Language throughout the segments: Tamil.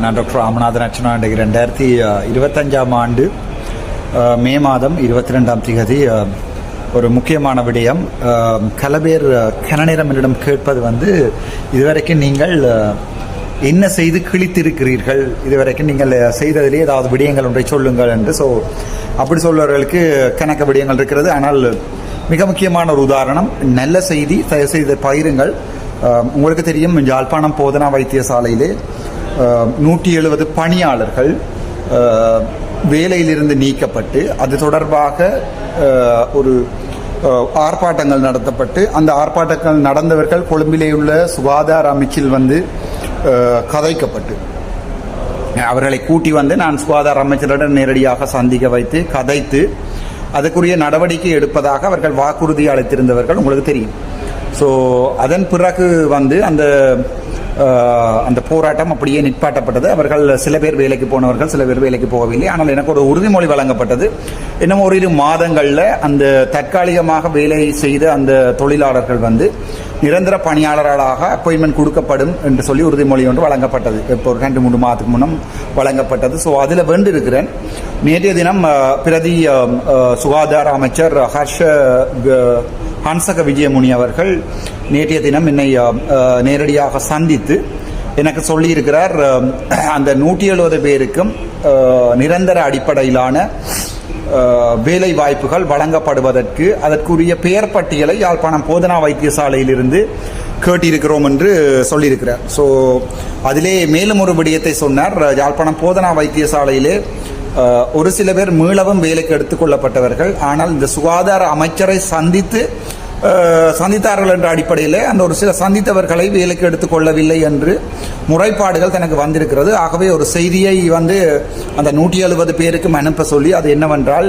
நான் டாக்டர் ராமநாதன் அர்ச்சனா ரெண்டாயிரத்தி இருபத்தஞ்சாம் ஆண்டு மே மாதம் இருபத்தி ரெண்டாம் திகதி ஒரு முக்கியமான விடயம். கலபேர் அஹ், கனநேரம் என்னிடம் கேட்பது வந்து இதுவரைக்கும் நீங்கள் என்ன செய்து கிழித்திருக்கிறீர்கள்? இதுவரைக்கும் நீங்கள் செய்ததிலே ஏதாவது விடயங்கள் ஒன்றை சொல்லுங்கள் என்று ஸோ அப்படி சொல்வர்களுக்கு கணக்க விடயங்கள் இருக்கிறது. ஆனால் மிக முக்கியமான ஒரு உதாரணம் நல்ல செய்தி தயவு செய்து பயிருங்கள் உங்களுக்கு தெரியும் யாழ்ப்பாணம் போதனா வைத்தியசாலையிலே நூற்றி எழுபது பணியாளர்கள் வேலையிலிருந்து நீக்கப்பட்டு அது தொடர்பாக ஒரு ஆர்ப்பாட்டங்கள் நடத்தப்பட்டு அந்த ஆர்ப்பாட்டங்கள் நடந்தவர்கள் கொழும்பிலே உள்ள சுகாதார அமைச்சில் வந்து கதைக்கப்பட்டு. அவர்களை கூட்டி வந்து நான் சுகாதார அமைச்சரிடம் நேரடியாக சந்திக்க வைத்து கதைத்து அதுக்குரிய நடவடிக்கை எடுப்பதாக அவர்கள் வாக்குறுதி அளித்திருந்தவர்கள் உங்களுக்கு தெரியும். ஸோ அதன் பிறகு வந்து அந்த அந்த போராட்டம் அப்படியே நிற்பாட்டப்பட்டது அவர்கள் சில பேர் வேலைக்கு போனவர்கள் சில பேர் வேலைக்கு போகவில்லை. ஆனால் எனக்கு ஒரு உறுதிமொழி வழங்கப்பட்டது. இன்னும் ஒரு இரு மாதங்களில் அந்த தற்காலிகமாக வேலை செய்த அந்த தொழிலாளர்கள் வந்து நிரந்தர பணியாளர்களாக அப்பாயின்மெண்ட் கொடுக்கப்படும் என்று சொல்லி உறுதிமொழி ஒன்று வழங்கப்பட்டது. இப்போ ஒரு ரெண்டு மூணு மாதத்துக்கு முன்னம் வழங்கப்பட்டது. ஸோ அதில் வேண்டு இருக்கிறேன் நேற்றைய தினம் பிரதி சுகாதார அமைச்சர் ஹர்ஷ ஹன்சக விஜயமுனி அவர்கள் நேற்றைய தினம் என்னை நேரடியாக சந்தித்து எனக்கு சொல்லியிருக்கிறார் அந்த நூற்றி எழுபது பேருக்கும் நிரந்தர அடிப்படையிலான வேலை வாய்ப்புகள் வழங்கப்படுவதற்கு அதற்குரிய பெயர் பட்டியலை யாழ்ப்பாணம் போதனா வைத்தியசாலையிலிருந்து கேட்டிருக்கிறோம் என்று சொல்லியிருக்கிறார். ஸோ அதிலே மேலும் ஒரு விடயத்தை சொன்னார். யாழ்ப்பாணம் போதனா வைத்தியசாலையிலே ஒரு சில பேர் மீளவும் வேலைக்கு எடுத்துக்கொள்ளப்பட்டவர்கள். ஆனால் இந்த சுகாதார அமைச்சரை சந்தித்து சந்தித்தார்கள் என்ற அடிப்படையில் அந்த ஒரு சில சந்தித்தவர்களை வேலைக்கு எடுத்துக்கொள்ளவில்லை என்று முறைப்பாடுகள் தனக்கு வந்திருக்கிறது. ஆகவே ஒரு செய்தியை வந்து அந்த நூற்றி எழுபது பேருக்கும் அனுப்ப சொல்லி அது என்னவென்றால்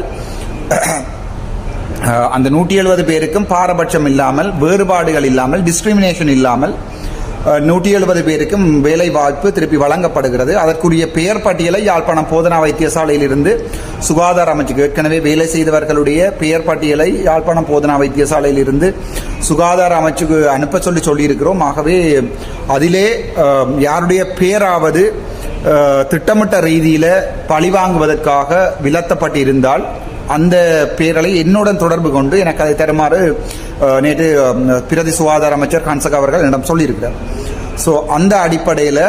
அந்த நூற்றி எழுபது பேருக்கும் பாரபட்சம் இல்லாமல் வேறுபாடுகள் இல்லாமல் டிஸ்கிரிமினேஷன் இல்லாமல் நூற்றி எழுபது பேருக்கும் வேலை வாய்ப்பு திருப்பி வழங்கப்படுகிறது. அதற்குரிய பெயர் பட்டியலை யாழ்ப்பாணம் போதனா வைத்தியசாலையிலிருந்து சுகாதார அமைச்சுக்கு ஏற்கனவே வேலை செய்தவர்களுடைய பெயர் பட்டியலை யாழ்ப்பாணம் போதனா வைத்தியசாலையிலிருந்து சுகாதார அமைச்சுக்கு அனுப்ப சொல்லி சொல்லியிருக்கிறோம். ஆகவே அதிலே யாருடைய பெயராவது திட்டமிட்ட ரீதியில் பழிவாங்குவதற்காக விலத்தப்பட்டிருந்தால் அந்த பேரலை என்னுடன் தொடர்பு கொண்டு எனக்கு அதை தருமாறு நேற்று பிரதி சுகாதார அமைச்சர் கான்சக் அவர்கள் என்னிடம் சொல்லியிருக்கிறார். ஸோ அந்த அடிப்படையில்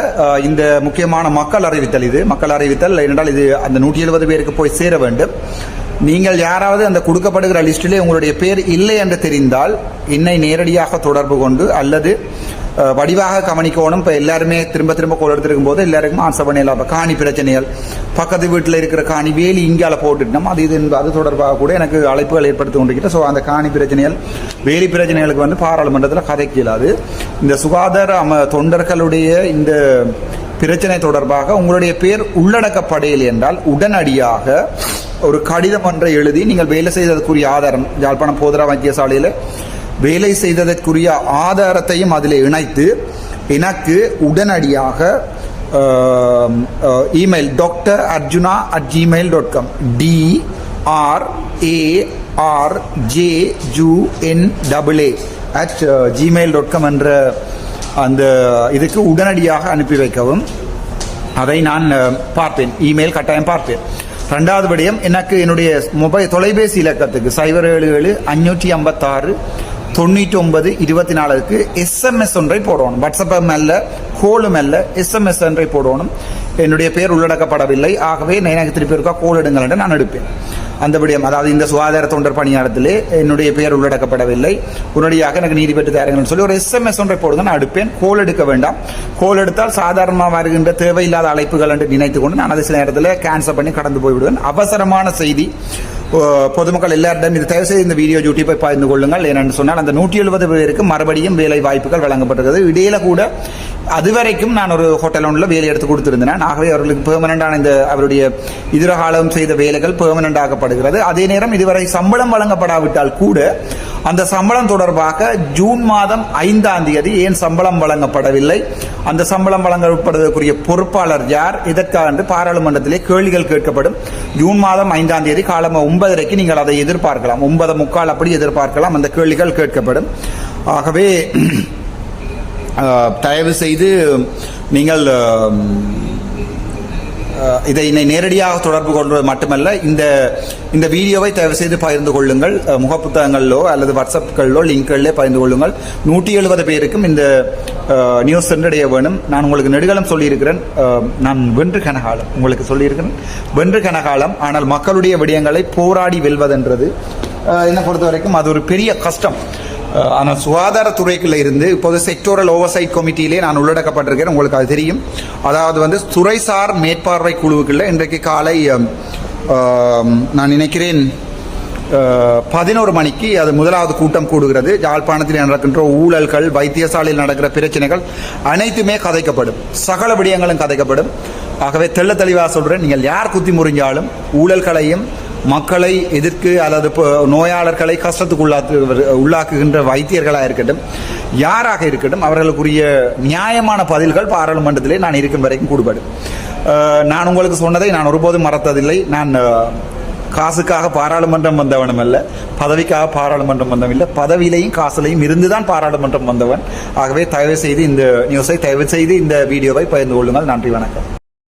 இந்த முக்கியமான மக்கள் அறிவித்தல் இது. மக்கள் அறிவித்தல் ஏனென்றால் இது அந்த நூற்றி எழுபது பேருக்கு போய் சேர வேண்டும். நீங்கள் யாராவது அந்த கொடுக்கப்படுகிற லிஸ்டிலே உங்களுடைய பேர் இல்லை என்று தெரிந்தால் என்னை நேரடியாக தொடர்பு கொண்டு அல்லது வடிவாக கவனிக்கணும் இப்போ எல்லாருமே திரும்ப திரும்ப கோல் எடுத்திருக்கும் போது எல்லாருக்கும் ஆன்சர் பண்ணிடலாம் இப்போ காணி பிரச்சனைகள் பக்கத்து வீட்டில் இருக்கிற காணி வேலி இங்கால போட்டுட்டோம் அது இது அது தொடர்பாக கூட எனக்கு அழைப்புகள் ஏற்படுத்தி கொண்டிருக்கிறேன் ஸோ அந்த காணி பிரச்சனைகள் வேலி பிரச்சனைகளுக்கு வந்து பாராளுமன்றத்தில் கதைக்க இயலாது இந்த சுகாதார அம தொண்டர்களுடைய இந்த பிரச்சனை தொடர்பாக உங்களுடைய பேர் உள்ளடக்கப்படையில் என்றால் உடனடியாக ஒரு கடிதம் ஒன்றை எழுதி நீங்கள் வேலை செய்ததற்குரிய ஆதாரம் யாழ்ப்பாணம் போதரா வைத்தியசாலையில் வேலை செய்ததற்குரிய ஆதாரத்தையும் அதில் இணைத்து எனக்கு உடனடியாக email doctor Arjuna at Gmail dot com D R A R J U N double A at Gmail dot com என்ற அந்த இதுக்கு உடனடியாக அனுப்பி வைக்கவும். அதை நான் பார்ப்பேன். இமெயில் கட்டாயம் பார்ப்பேன். ரெண்டாவது விடயம் எனக்கு என்னுடைய மொபைல் தொலைபேசி இலக்கத்துக்கு சைபர் ஏழு ஏழு அஞ்சூற்றி ஐம்பத்தாறு தொண்ணூற்றி ஒன்பது இருபத்தி நாலுக்கு எஸ்எம்எஸ் ஒன்றை போடணும். வாட்ஸ்அப் அல்ல கோலும் அல்ல எஸ்எம்எஸ் ஒன்றை போடணும். என்னுடைய பேர் உள்ளடக்கப்படவில்லை. ஆகவே நான் எனக்கு திருப்பி இருக்கா கோல் எடுங்கள் என்று நான் எடுப்பேன். அந்த விடயம் அதாவது இந்த சுகாதார தொண்டர் பணியாளத்திலே என்னுடைய பெயர் உள்ளடக்கப்படவில்லை. உடனடியாக எனக்கு நீதி பெற்று தருங்கன்னு சொல்லி ஒரு எஸ்எம்எஸ் ஒன்றை போடுங்க நான் எடுப்பேன். கோல் எடுக்க வேண்டாம். கோல் எடுத்தால் சாதாரணமாக வருகின்ற தேவையில்லாத அழைப்புகள் என்று நினைத்து கொண்டு நான் அதை சில நேரத்தில் கேன்சல் பண்ணி கடந்து போய்விடுவேன். அவசரமான செய்தி. பொதுமக்கள் எல்லாரிடம் இது தயவு செய்து இந்த வீடியோ யூடியூப்பை பகிர்ந்து கொள்ளுங்கள் ஏனென்று சொன்னால் அந்த நூற்றி எழுபது பேருக்கு மறுபடியும் வேலை வாய்ப்புகள் வழங்கப்பட்டிருக்கிறது இடையில கூட அதுவரைக்கும் நான் ஒரு ஹோட்டல் ஒன்றில் வேலை எடுத்து கொடுத்துருந்தேன். ஆகவே அவர்களுக்கு பெர்மனண்டான இந்த அவருடைய இதுரகாலம் செய்த வேலைகள் பெர்மனண்ட் ஆகப்படுகிறது அதே நேரம் இதுவரை சம்பளம் வழங்கப்படாவிட்டால் கூட அந்த சம்பளம் தொடர்பாக ஜூன் மாதம் ஐந்தாம் தேதி ஏன் சம்பளம் வழங்கப்படவில்லை? அந்த சம்பளம் வழங்கப்படுவதற்குரிய பொறுப்பாளர் யார்? இதற்காக என்று பாராளுமன்றத்திலே கேள்விகள் கேட்கப்படும். ஜூன் மாதம் ஐந்தாம் தேதி காலம் ஒன்பதரைக்கு நீங்கள் அதை எதிர்பார்க்கலாம். ஒன்பது முக்கால் அப்படி எதிர்பார்க்கலாம். அந்த கேள்விகள் கேட்கப்படும். ஆகவே தயவு செய்து நீங்கள் இதை என்னை நேரடியாக தொடர்பு கொள்வது மட்டுமல்ல இந்த இந்த வீடியோவை தயவு செய்து பகிர்ந்து கொள்ளுங்கள். முகப்புத்தகங்களிலோ அல்லது வாட்ஸ்அப்களிலோ லிங்க்களிலே பகிர்ந்து கொள்ளுங்கள். நூற்றி எழுபது பேருக்கும் இந்த நியூஸ் சென்றடைய வேணும். நான் உங்களுக்கு நெடுகாலம் சொல்லியிருக்கிறேன். நான் வென்று கனகாலம் உங்களுக்கு சொல்லியிருக்கிறேன். வென்று கனகாலம் ஆனால் மக்களுடைய விடயங்களை போராடி வெல்வதென்றது என்னை பொறுத்த வரைக்கும் அது ஒரு பெரிய கஷ்டம். ஆனால் சுகாதாரத்துறைக்குள்ள இருந்து இப்போது செக்டோரல் ஓவர்சைட் கமிட்டியிலே நான் உள்ளடக்கப்பட்டிருக்கிறேன் உங்களுக்கு அது தெரியும். அதாவது வந்து துறைசார் மேற்பார்வை குழுவுக்குள்ள இன்றைக்கு காலை நான் நினைக்கிறேன் பதினோரு மணிக்கு அது முதலாவது கூட்டம் கூடுகிறது. யாழ்ப்பாணத்தில் நடக்கின்ற ஊழல்கள் வைத்தியசாலையில் நடக்கிற பிரச்சனைகள் அனைத்துமே கதைக்கப்படும். சகல விடயங்களும் கதைக்கப்படும். ஆகவே தெள்ள தெளிவாக சொல்கிறேன் நீங்கள் யார் குத்தி முறிஞ்சாலும் ஊழல்களையும் மக்களை எதிர்க்கு அல்லது இப்போ நோயாளர்களை கஷ்டத்துக்கு உள்ளாக்கு உள்ளாக்குகின்ற வைத்தியர்களாக இருக்கட்டும் யாராக இருக்கட்டும் அவர்களுக்குரிய நியாயமான பதில்கள் பாராளுமன்றத்திலே நான் இருக்கும் வரைக்கும் கூடுபடும் நான் உங்களுக்கு சொன்னதை நான் ஒருபோதும் மறத்ததில்லை. நான் காசுக்காக பாராளுமன்றம் வந்தவனும் அல்ல பதவிக்காக பாராளுமன்றம் வந்தவன் இல்லை பதவியிலையும் காசுலையும் இருந்துதான் பாராளுமன்றம் வந்தவன். ஆகவே தயவு செய்து இந்த நியூஸை தயவு செய்து இந்த வீடியோவை பகிர்ந்து கொள்ளுங்கள். நன்றி வணக்கம்.